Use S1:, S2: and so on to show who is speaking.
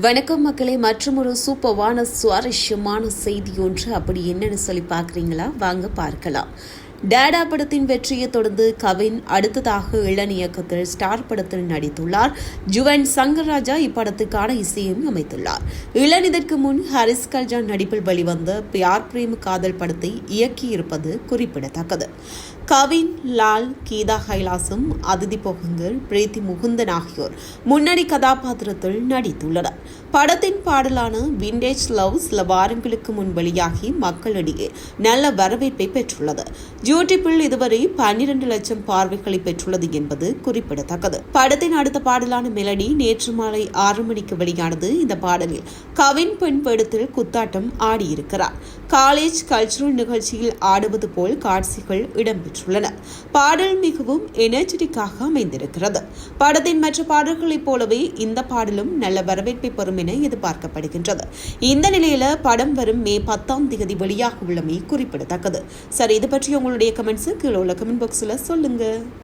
S1: வணக்கம் மக்களே மற்றும் ஒரு சூப்பர்வான சுவாரஸ்யமான செய்தி ஒன்று. அப்படி என்னன்னு சொல்லி பார்க்குறீங்களா? வாங்க பார்க்கலாம். டேடா படத்தின் வெற்றியை தொடர்ந்து கவின் அடுத்ததாக இளன் இயக்கத்தில் ஸ்டார் படத்தில் நடித்துள்ளார். ஜுவன் சங்கர்ராஜா இப்படத்துக்கான இசையும் அமைத்துள்ளார். இளன் இதற்கு முன் ஹரிஸ் கல்ஜான் நடிப்பில் வெளிவந்த பியார் பிரேம் காதல் படத்தை இயக்கியிருப்பது குறிப்பிடத்தக்கது. கவின் லால் கீதா கைலாசம் அதிதி போகங்கர் பிரீத்தி முகுந்தன் ஆகியோர் முன்னணி கதாபாத்திரத்தில் நடித்துள்ளனர். படத்தின் பாடலான விண்டேஜ் லவ் சில வாரங்களுக்கு முன் வெளியாகி மக்களிடையே நல்ல வரவேற்பை பெற்றுள்ளது. யூடியூப்பில் இதுவரை பன்னிரண்டு லட்சம் பார்வைகளை பெற்றுள்ளது என்பது குறிப்பிடத்தக்கது. படத்தின் அடுத்த பாடலான மெலடி நேற்று மாலை ஆறு மணிக்கு வெளியானது இந்த பாடலில். கவின் பெண் படத்தில் குத்தாட்டம் ஆடியிருக்கிறார். காலேஜ் கல்ச்சுரல் நிகழ்ச்சியில் ஆடுவது போல் காட்சிகள் இடம்பெற்றுள்ளன. பாடல் மிகவும் எனர்ஜெட்டிக்காக அமைந்திருக்கிறது. படத்தின் மற்ற பாடல்களைப் போலவே இந்த பாடலும் நல்ல வரவேற்பை பெறும் என எதிர்பார்க்கப்படுகின்றது. இந்த நிலையில படம் வரும் மே பத்தாம் தேதி வெளியாக உள்ளமை குறிப்பிடத்தக்கது. சரி இது பற்றி உங்களுடைய கமெண்ட்ஸ் கீழே உள்ள கமெண்ட் பாக்ஸில் சொல்லுங்கள்